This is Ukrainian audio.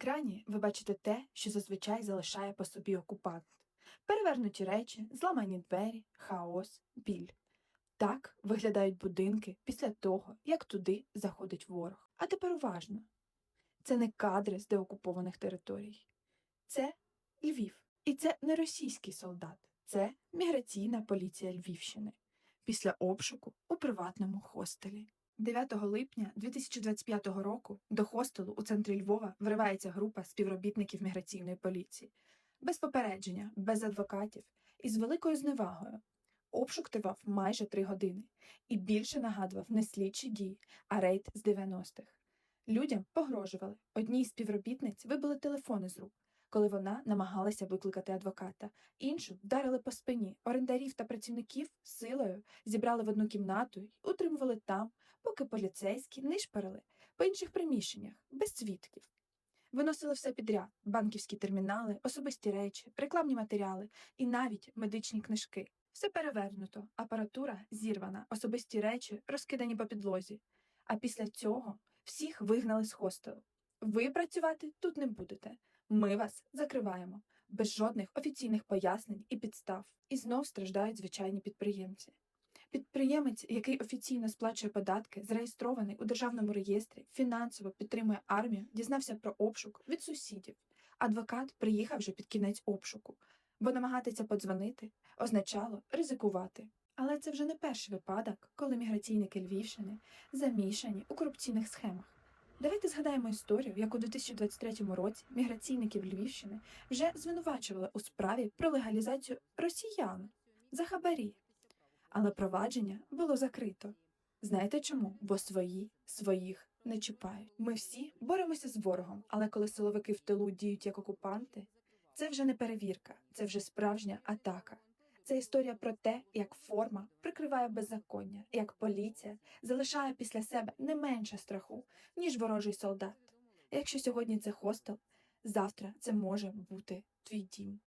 екрані ви бачите те, що зазвичай залишає по собі окупант. Перевернуті речі, зламані двері, хаос, біль. Так виглядають будинки після того, як туди заходить ворог. А тепер уважно. Це не кадри з деокупованих територій. Це Львів. І це не російський солдат, це міграційна поліція Львівщини після обшуку у приватному хостелі. 9 липня 2025 року до хостелу у центрі Львова вривається група співробітників міграційної поліції. Без попередження, без адвокатів і з великою зневагою. Обшук тривав майже три години і більше нагадував не слідчі дії, а рейд з 90-х. Людям погрожували. Одній співробітниць вибили телефони з рук, коли вона намагалася викликати адвоката. Іншу вдарили по спині. Орендарів та працівників силою зібрали в одну кімнату й утримували там, поки поліцейські не шпарили по інших приміщеннях, без свідків. Виносили все підряд: банківські термінали, особисті речі, рекламні матеріали і навіть медичні книжки. Все перевернуто, апаратура зірвана, особисті речі розкидані по підлозі. А після цього всіх вигнали з хостелу. Ви працювати тут не будете. Ми вас закриваємо без жодних офіційних пояснень і підстав. І знов страждають звичайні підприємці. Підприємець, який офіційно сплачує податки, зареєстрований у державному реєстрі, фінансово підтримує армію, дізнався про обшук від сусідів. Адвокат приїхав вже під кінець обшуку, бо намагатися подзвонити означало ризикувати. Але це вже не перший випадок, коли міграційники Львівщини замішані у корупційних схемах. Давайте згадаємо історію, як у 2023 році міграційників Львівщини вже звинувачували у справі про легалізацію росіян за хабарі. Але провадження було закрито. Знаєте чому? Бо свої своїх не чіпають. Ми всі боремося з ворогом, але коли силовики в тилу діють як окупанти, це вже не перевірка, це вже справжня атака. Це історія про те, як форма прикриває беззаконня, як поліція залишає після себе не менше страху, ніж ворожий солдат. Якщо сьогодні це хостел, завтра це може бути твій дім.